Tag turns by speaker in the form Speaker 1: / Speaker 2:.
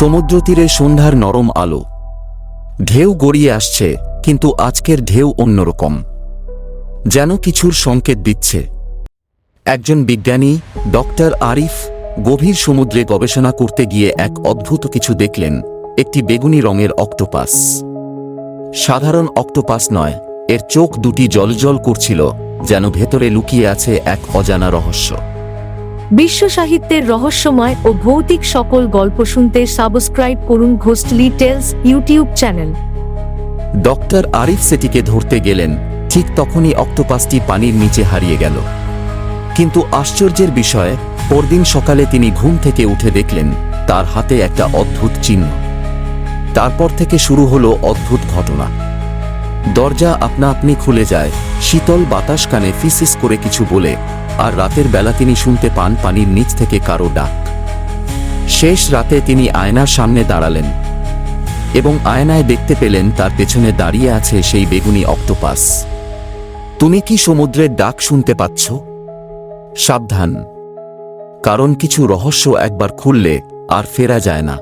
Speaker 1: সমুদ্র তীরে সন্ধ্যার নরম আলো। ঢেউ গড়িয়ে আসছে, কিন্তু আজকের ঢেউ অন্যরকম। যেন কিছুর সংকেত দিচ্ছে। একজন বিজ্ঞানী, ডক্টর আরিফ, গভীর সমুদ্রে গবেষণা করতে গিয়ে এক অদ্ভুত কিছু দেখলেন, একটি বেগুনি রঙের অক্টোপাস। সাধারণ অক্টোপাস নয়, এর চোখ দুটি জলজল করছিল, যেন ভেতরে লুকিয়ে আছে এক অজানা রহস্য।
Speaker 2: বিশ্ব সাহিত্যের রহস্যময় ও ভৌতিক সকল গল্প শুনতে সাবস্ক্রাইব করুন ghostly tales YouTube channel.
Speaker 1: Doctor Arif সেটিকে ধরতে গেলেন, ঠিক তখনই অক্টোপাসটি পানির নিচে হারিয়ে গেল। কিন্তু আশ্চর্যের বিষয়, পরদিন সকালে তিনি ঘুম থেকে উঠে দেখলেন, তার হাতে একটা অদ্ভুত চিহ্ন। তারপর থেকে শুরু হলো অদ্ভুত ঘটনা। দরজা আপনা আপনি খুলে যায়, শীতল বাতাস কানে ফিসিস করে কিছু বলে আর রাতের বেলা তিনি শুনতে পান পানির নিচ থেকে কারও ডাক। শেষ রাতে তিনি আয়নার সামনে দাঁড়ালেন এবং আয়নায় দেখতে পেলেন তার পেছনে দাঁড়িয়ে আছে সেই বেগুনি অক্টোপাস। তুমি কি সমুদ্রের ডাক শুনতে পাচ্ছ? সাবধান, কারণ কিছু রহস্য একবার খুললে আর ফেরা যায় না।